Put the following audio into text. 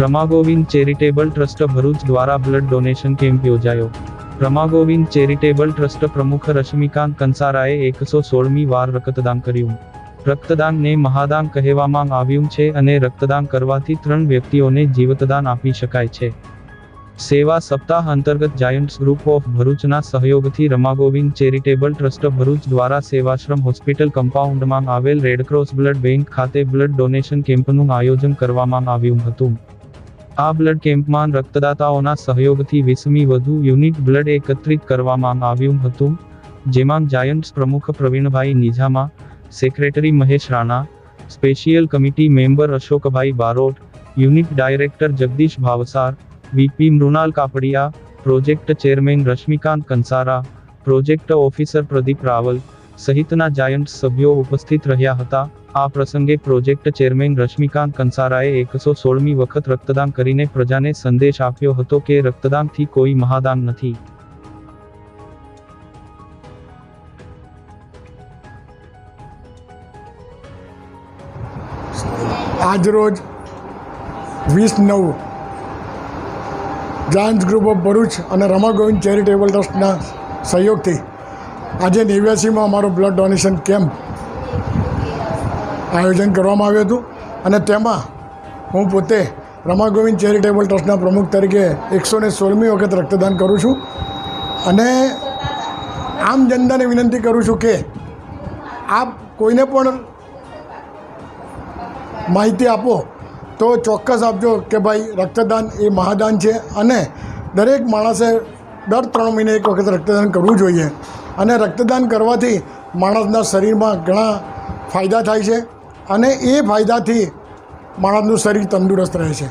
રમાગોવિંદ charitable trust Bharuch દ્વારા blood donation camp યોજાયો. રમાગોવિંદ charitable trust પ્રમુખ રશ્મિકાંત કંસારાએ એકસો સોળમી વાર રક્તદાન કર્યું. રક્તદાનને મહાદાન કહેવામાં આવ્યું છે અને રક્તદાન કરવાથી ત્રણ વ્યક્તિઓને જીવતદાન આપી શકાય છે. સેવા સપ્તાહ અંતર્ગત જાયન્ટ્સ ગ્રુપ ઓફ ભરૂચના સહયોગથી રમાગોવિંદ ચેરિટેબલ ટ્રસ્ટ ભરૂચ દ્વારા સેવાશ્રમ હોસ્પિટલ કમ્પાઉન્ડમાં આવેલ રેડક્રોસ બ્લડ બેંક ખાતે બ્લડ ડોનેશન કેમ્પનું આયોજન કરવામાં આવ્યું હતું. આ બ્લડ કેમ્પમાં રક્તદાતાઓના સહયોગથી વીસમી વધુ યુનિટ બ્લડ એકત્રિત કરવામાં આવ્યું હતું, જેમાં જાયન્ટ્સ પ્રમુખ Pravinbhai Nizama, secretary Mahesh Rana, special committee member Ashokbhai Barot, unit director Jagdish Bhavsar, VP Mrunal Kapadia, project chairman Rashmikant Kansara, project officer Pradeep Raval સહિતના જાયન્ટ સભ્યો ઉપસ્થિત રહ્યા હતા. આ પ્રસંગે પ્રોજેક્ટ ચેરમેન રશ્મિકાંત કંસારાએ એકસો સોળમી વખત રક્તદાન કરીને પ્રજાને સંદેશ આપ્યો હતો કે રક્તદાનથી કોઈ મહાદાન નથી. આજરોજ વીસ નવ જાયન્ટ્સ ગ્રુપ ઓફ ભરૂચ અને રમા ગોવિંદ ચેરિટેબલ ટ્રસ્ટના સહયોગથી આજે નેવ્યાસીમાં અમારો બ્લડ ડોનેશન કેમ્પ આયોજન કરવામાં આવ્યું હતું. અને તેમાં હું પોતે રમા ગોવિંદ ચેરિટેબલ ટ્રસ્ટના પ્રમુખ તરીકે એકસો ને સોળમી વખત રક્તદાન કરું છું. અને આમ જનતાને વિનંતી કરું છું કે આપ કોઈને પણ માહિતી આપો તો ચોક્કસ આપજો કે ભાઈ રક્તદાન એ મહાદાન છે. અને દરેક માણસે દર ત્રણ મહિને એક વખત રક્તદાન કરવું જોઈએ. અને રક્તદાન કરવાથી માણસના શરીરમાં ઘણા ફાયદા થાય છે અને એ ફાયદાથી માણસનું શરીર તંદુરસ્ત રહે છે.